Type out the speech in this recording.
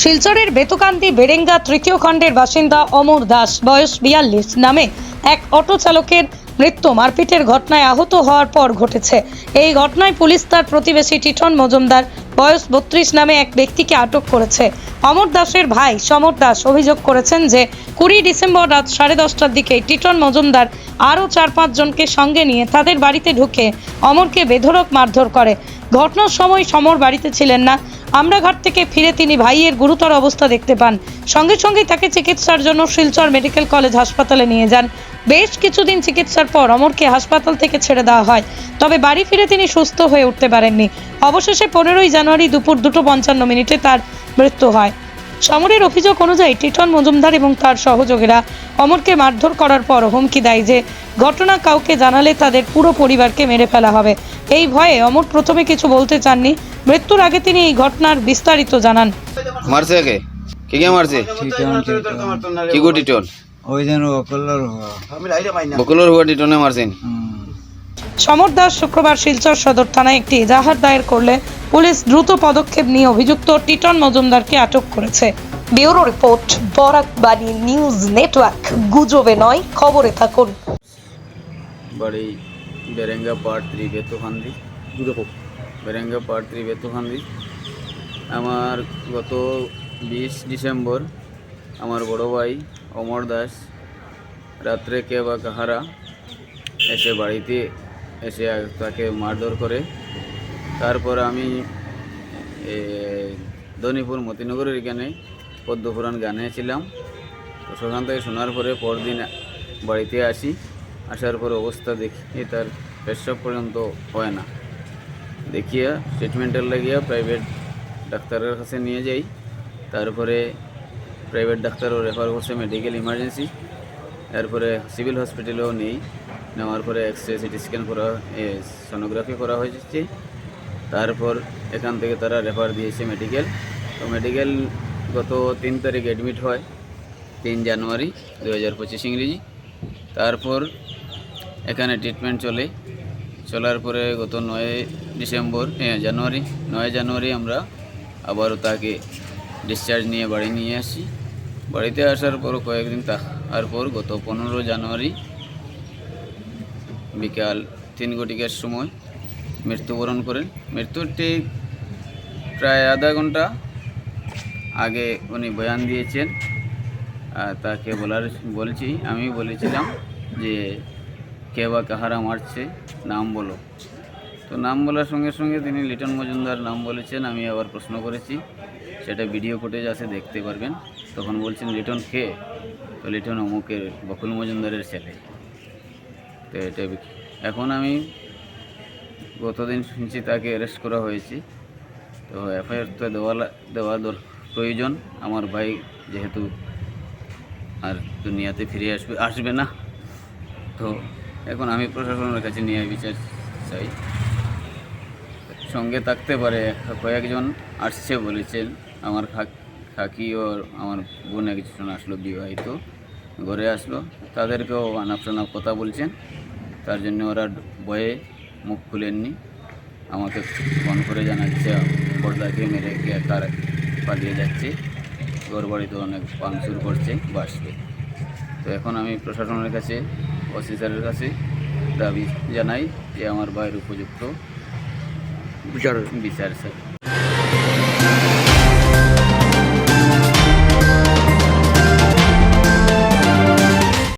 শিলচরের বেতুকান্দি বেরেঙ্গা তৃতীয় খণ্ডের বাসিন্দা অমর দাস, বয়স বিয়াল্লিশ, নামে এক অটো চালকের মৃত্যু। মারপিটের ঘটনায় আহত হওয়ার পর ঘটেছে। এই ঘটনায় পুলিশ তার প্রতিবেশী টিটন মজুমদার, বয়স বত্রিশ, নামে এক ব্যক্তিকে আটক করেছে। অমর দাসের ভাই সমর দাস অভিযোগ করেছেন যে, কুড়ি ডিসেম্বর রাত সাড়ে দশটার দিকে টিটন মজুমদার আরও চার পাঁচজনকে সঙ্গে নিয়ে তাদের বাড়িতে ঢুকে অমরকে বেধড়ক মারধর করে। ঘটনার সময় সমর বাড়িতে ছিলেন না। আমরাঘাট থেকে ফিরে তিনি ভাইয়ের গুরুতর অবস্থা দেখতে পান। সঙ্গে সঙ্গে তাকে চিকিৎসার জন্য শিলচর মেডিকেল কলেজ হাসপাতালে নিয়ে যান। বেশ কিছুদিন চিকিৎসার পর অমরকে হাসপাতাল থেকে ছেড়ে দেওয়া হয়। তবে বাড়ি ফিরে তিনি সুস্থ হয়ে উঠতে পারেননি। অবশেষে পনেরোই জানুয়ারি দুপুর দুটো পঞ্চান্ন মিনিটে তার মৃত্যু হয়। সমরের অভিযোগ অনুযায়ী টিটন মজুমদার এবং তার সহযোগীরা অমরকে মারধর করার পর হুমকি দেয় যে ঘটনা কাউকে জানালে তাদের পুরো পরিবারকে মেরে ফেলা হবে। এই ভয়ে অমর প্রথমে কিছু বলতে চাননি। মৃত্যুর আগে তিনি এই ঘটনার বিস্তারিত জানান। মারছে কে কে কে মারছে? টিটন টিটন। কি গো টিটন? ওই যেন অকল্লার হওয়া হুয়া টিটনে মারছেন। সমর দাস শুক্রবার শিলচর সদর থানায় একটি এজাহার দায়ের করলে পুলিশ দ্রুত পদক্ষেপ নিয়ে অভিযুক্ত টিটন মজুমদারকে আটক করেছে। Bureau report Barakbari news network গুজবে নয় খবরে থাকুন। বাড়ি Berenga part three Betukhandi Berenga part three Betukhandi আমার গত বিশ ডিসেম্বর আমার বড় ভাই অমর দাস রাত্রে কে বা কাহারা এসে বাড়িতে এসে তাকে মারধর করে তারপর আমি এ, ধনীপুর মতিনগরের এখানে পদ্মপুরাণ গানে ছিলাম। তো সেখান থেকে শোনার পরে পরদিন বাড়িতে আসি। আসার পর অবস্থা দেখি তার পেশাব পর্যন্ত হয় না। দেখিয়া ট্রিটমেন্টের লাগিয়া প্রাইভেট ডাক্তারের কাছে নিয়ে যাই। তারপরে প্রাইভেট ডাক্তারও রেফার করছে মেডিকেল ইমার্জেন্সি এরপরে সিভিল হসপিটালেও নেই। নেওয়ার পরে এক্স রে সিটি স্ক্যান করা সোনোগ্রাফি করা হয়েছে। তারপর এখান থেকে তারা রেফার দিয়েছে মেডিকেল তো মেডিকেল গত তিন তারিখ অ্যাডমিট হয়, তিন জানুয়ারি দু হাজার পঁচিশ ইংরেজি। তারপর এখানে ট্রিটমেন্ট চলে। চলার পরে গত নয় ডিসেম্বর হ্যাঁ জানুয়ারি, নয় জানুয়ারি আমরা আবারও তাকে ডিসচার্জ নিয়ে বাড়ি নিয়ে আসি। বাড়িতে আসার পর কয়েকদিন তার পর গত পনেরো জানুয়ারি বিকাল তিন ঘটিকার সময় মৃত্যুবরণ করেন। মৃত্যুর ঠিক প্রায় আধা ঘণ্টা আগে উনি বয়ান দিয়েছেন। আর তাকে বলার বলছি আমি বলেছিলাম যে কে বা কাহারা মারছে, নাম বলো। তো নাম বলার সঙ্গে সঙ্গে তিনি লিটন মজুমদার নাম বলেছেন, আমি আবার প্রশ্ন করেছি। সেটা ভিডিও ফুটেজ আছে, দেখতে পারবেন। তখন বলছেন, লিটন কে? তো লিটন অমুকের বকুল মজুমদারের ছেলে। তো এটা এখন আমি গতদিন শুনছি তাকে অ্যারেস্ট করা হয়েছে। তো এফআইআর তো দেওয়া দেওয়া প্রয়োজন। আমার ভাই যেহেতু আর দুনিয়াতে ফিরে আসবে আসবে না। তো এখন আমি প্রশাসনের কাছে নিয়ে বিচার চাই। সঙ্গে থাকতে পারে, কয়েকজন আসছে বলেছেন। আমার খাক- ও আমার বোন একজন আসলো বিবাহিত, ঘরে আসলো। তাদেরকেও আনাপ কথা বলছেন। তার জন্য ওরা ভয়ে মুখ খুলেননি। আমাকে ফোন করে জানাচ্ছে পর্দাকে মেরে গিয়ে তার পালিয়ে যাচ্ছে। ওর বাড়িতে অনেক পাংচুর করছে বাসকে তো এখন আমি প্রশাসনের কাছে অফিসারের স্যারের কাছে দাবি জানাই যে আমার ভাইয়ের উপযুক্ত বিচার। বিচার স্যার।